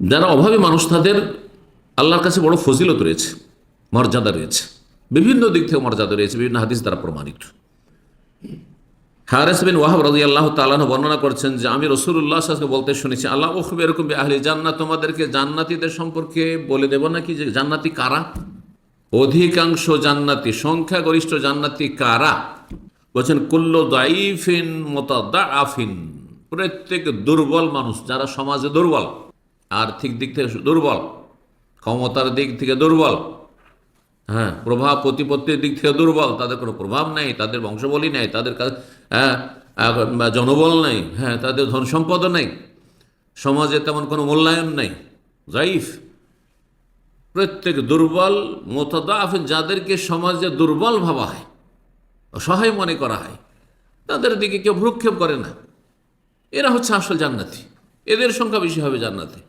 যারা অভাবী মানুষ, তাদের আল্লাহর কাছে বড় ফজিলত রয়েছে, মর্যাদা রয়েছে। বিভিন্ন দিক থেকে মর্যাদা রয়েছে, বিভিন্ন হাদিস দ্বারা প্রমাণিত। হারেস বিন ওয়াহাব রাজি আল্লাহ তালাহ বর্ণনা করছেন যে, আমি রসুল্লাহ সাহকে বলতে শুনেছি, আল্লাহ ওখবে এরকম আহলি জান্নাত, তোমাদেরকে জান্নাতিদের সম্পর্কে বলে দেব নাকি যে, জান্নাতি কারা? অধিকাংশ জান্নাতি, সংখ্যাগরিষ্ঠ জান্নাতি কারা? বলছেন, কুল্ল দাইফিন মোতাদা আফিন প্রত্যেক দুর্বল মানুষ, যারা সমাজে দুর্বল আর্থিক দিক থেকে দুর্বল ক্ষমতার দিক থেকে দুর্বল হ্যাঁ প্রভাব প্রতিপত্তির দিক থেকে দুর্বল তাদের কোনো প্রভাব নেই তাদের বংশবলী নেই তাদের হ্যাঁ, জনবল নেই হ্যাঁ তাদের ধন সম্পদও নেই সমাজে তেমন কোনো মূল্যায়ন নেই জাইফ। প্রত্যেক দুর্বল মোতাদাফ যাদেরকে সমাজে দুর্বল ভাবা হয় অসহায় মনে করা হয় তাদের দিকে কেউ ভ্রুক্ষেপ করে না। এরা হচ্ছে আসল জান্নাতি এদের সংখ্যা বেশি হবে জান্নাতি।